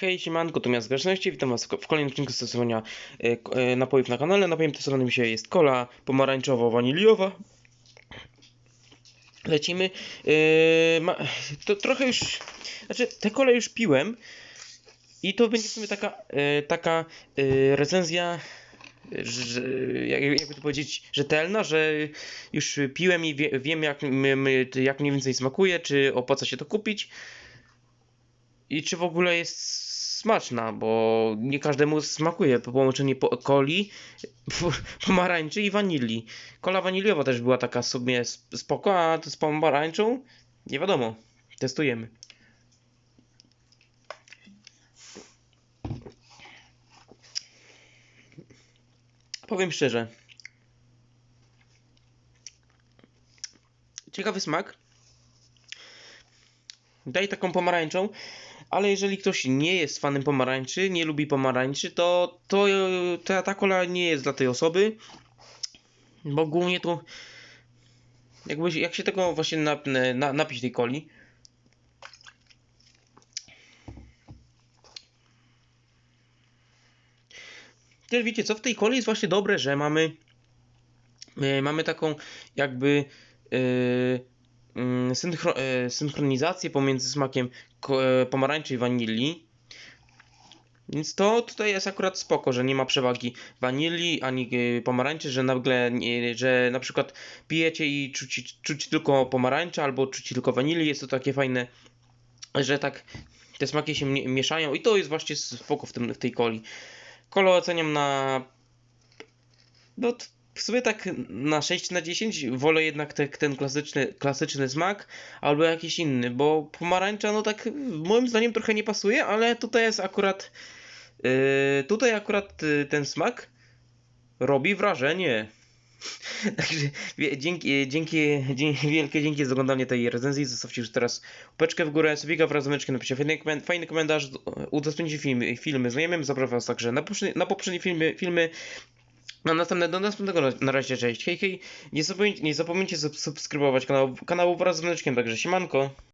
Hej, siemanko, tu Miast Grzeczności, witam was w kolejnym odcinku stosowania e, e, napojów na kanale. Napojem testowanym dzisiaj jest cola pomarańczowo-waniliowa. Lecimy. E, to trochę już, znaczy te kole już piłem i to będzie w sumie taka, taka recenzja, że, jak- jakby to powiedzieć, rzetelna, że już piłem i wie, wiem jak, jak mniej więcej smakuje, czy opłaca się to kupić. I czy w ogóle jest smaczna, bo nie każdemu smakuje po połączenie po coli, pomarańczy i wanilii. Kola waniliowa też była taka sobie sp- spoko, a z pomarańczą? Nie wiadomo. Testujemy. Powiem szczerze. Ciekawy smak. Daj taką pomarańczą, ale jeżeli ktoś nie jest fanem pomarańczy, nie lubi pomarańczy, to, to ta, ta kola nie jest dla tej osoby. Bo głównie tu jakby jak się tego właśnie na, na, napić tej coli. Też wiecie co, w tej coli jest właśnie dobre, że mamy e, mamy taką jakby mm, synchro, e, synchronizację pomiędzy smakiem e, pomarańczy i wanilii. Więc to tutaj jest akurat spoko, że nie ma przewagi wanilii ani e, pomarańczy, że nagle, że na przykład pijecie i czuć, czuć tylko pomarańcza albo czuć tylko wanilii. Jest to takie fajne, że tak te smaki się mie- mieszają i to jest właśnie spoko w, tym, w tej coli. Kolę oceniam na no w sumie tak na 6 na 10 wolę jednak te, ten klasyczny, klasyczny smak albo jakiś inny, bo pomarańcza no tak moim zdaniem trochę nie pasuje, ale tutaj jest akurat yy, tutaj akurat yy, ten smak robi wrażenie. Także dzięki, dzięki, dzięki, wielkie dzięki za oglądanie tej recenzji. Zostawcie już teraz łapeczkę w górę, subika wraz z dzwoneczkiem, napiszcie fajny, komen- fajny komentarz, udostępnijcie filmy, filmy znajomym, zapraszam was także na, poprzednie, na poprzednie filmy, filmy na następne, do następnego na razie, cześć, hej, hej, nie zapomnijcie, nie zapomnijcie sub- subskrybować kanału, kanału wraz z dzwoneczkiem, także siemanko.